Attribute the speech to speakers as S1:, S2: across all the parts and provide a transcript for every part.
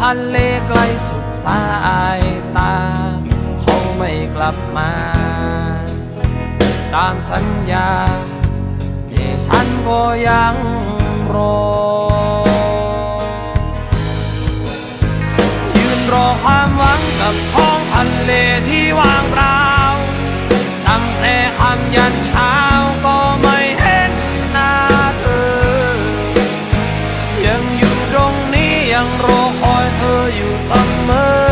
S1: ทะเลไกลสุดสายตา เขาไม่กลับมา ตามสัญญาเย่ฉันก็ยังรอ ยืนรอความหวังกับท้องทะเลที่ว่างเปล่าตั้งแต่คำยันเช้า เธออยู่เสมอ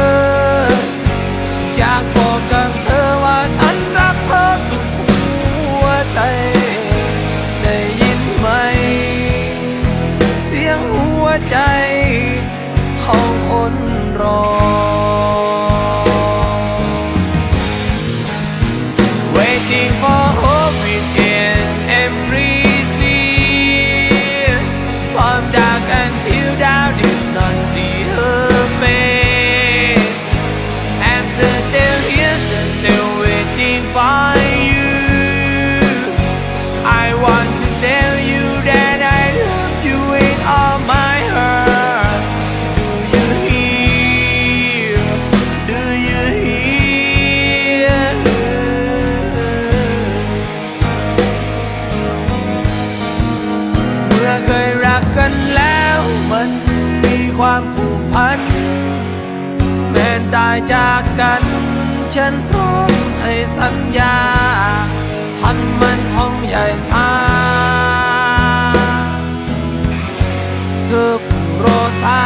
S1: ความผูกพัน แม้ตายจากกัน ฉันพร้อมให้สัญญาพันมันห้องใหญ่สาเธอผู้รอสา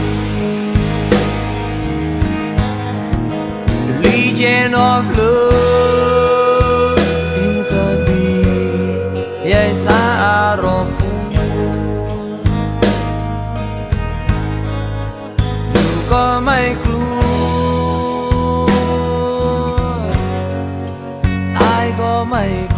S1: มี The Legion of Love อินกระบี่ใหญ่สา ก็ไม่กลัว ตายก็ไม่กลัว